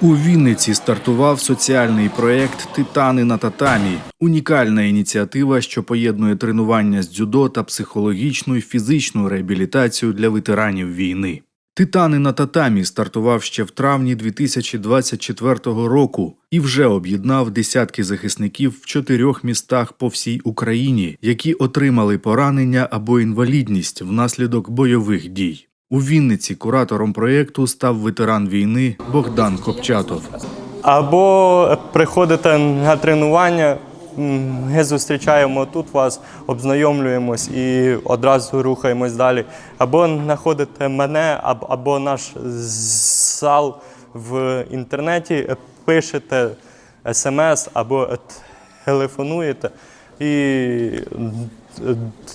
У Вінниці стартував соціальний проєкт Титани на татамі. Унікальна ініціатива, що поєднує тренування з дзюдо та психологічну і фізичну реабілітацію для ветеранів війни. Титани на татамі стартував ще в травні 2024 року і вже об'єднав десятки захисників в чотирьох містах по всій Україні, які отримали поранення або інвалідність внаслідок бойових дій. У Вінниці куратором проєкту став ветеран війни Богдан Копчатов. Або приходите на тренування, ми зустрічаємо тут вас, обзнайомлюємось і одразу рухаємось далі. Або знаходите мене, або наш зал в інтернеті, пишете смс або телефонуєте і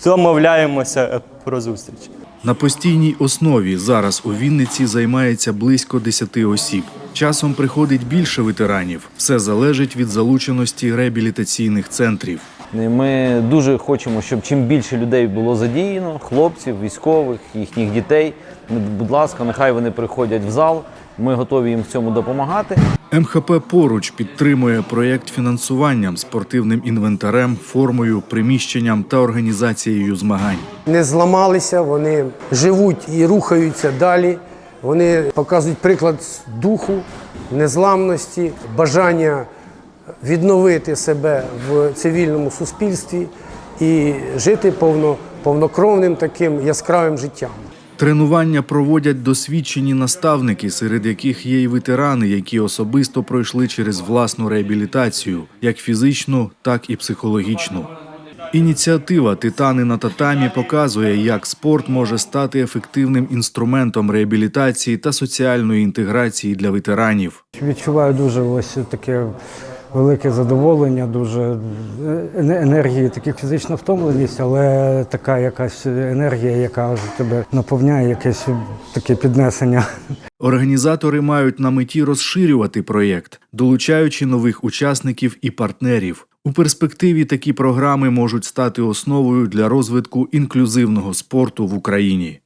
домовляємося про зустріч. На постійній основі зараз у Вінниці займається близько 10 осіб. Часом приходить більше ветеранів. Все залежить від залученості реабілітаційних центрів. І Ми дуже хочемо, щоб чим більше людей було задіяно, хлопців, військових, їхніх дітей. Будь ласка, нехай вони приходять в зал. Ми готові їм в цьому допомагати. МХП поруч підтримує проєкт фінансуванням, спортивним інвентарем, формою, приміщенням та організацією змагань. не зламалися, вони живуть і рухаються далі. Вони показують приклад духу, незламності, бажання відновити себе в цивільному суспільстві і жити повно, повнокровним таким яскравим життям. Тренування проводять досвідчені наставники, серед яких є й ветерани, які особисто пройшли через власну реабілітацію, як фізичну, так і психологічну. Ініціатива Титани на татамі показує, як спорт може стати ефективним інструментом реабілітації та соціальної інтеграції для ветеранів. Відчуваю дуже ось таке велике задоволення, дуже е, енергії, таке фізична втомленість, але така якась енергія, яка тебе наповняє, якесь таке піднесення. Організатори мають на меті розширювати проєкт, долучаючи нових учасників і партнерів. У перспективі такі програми можуть стати основою для розвитку інклюзивного спорту в Україні.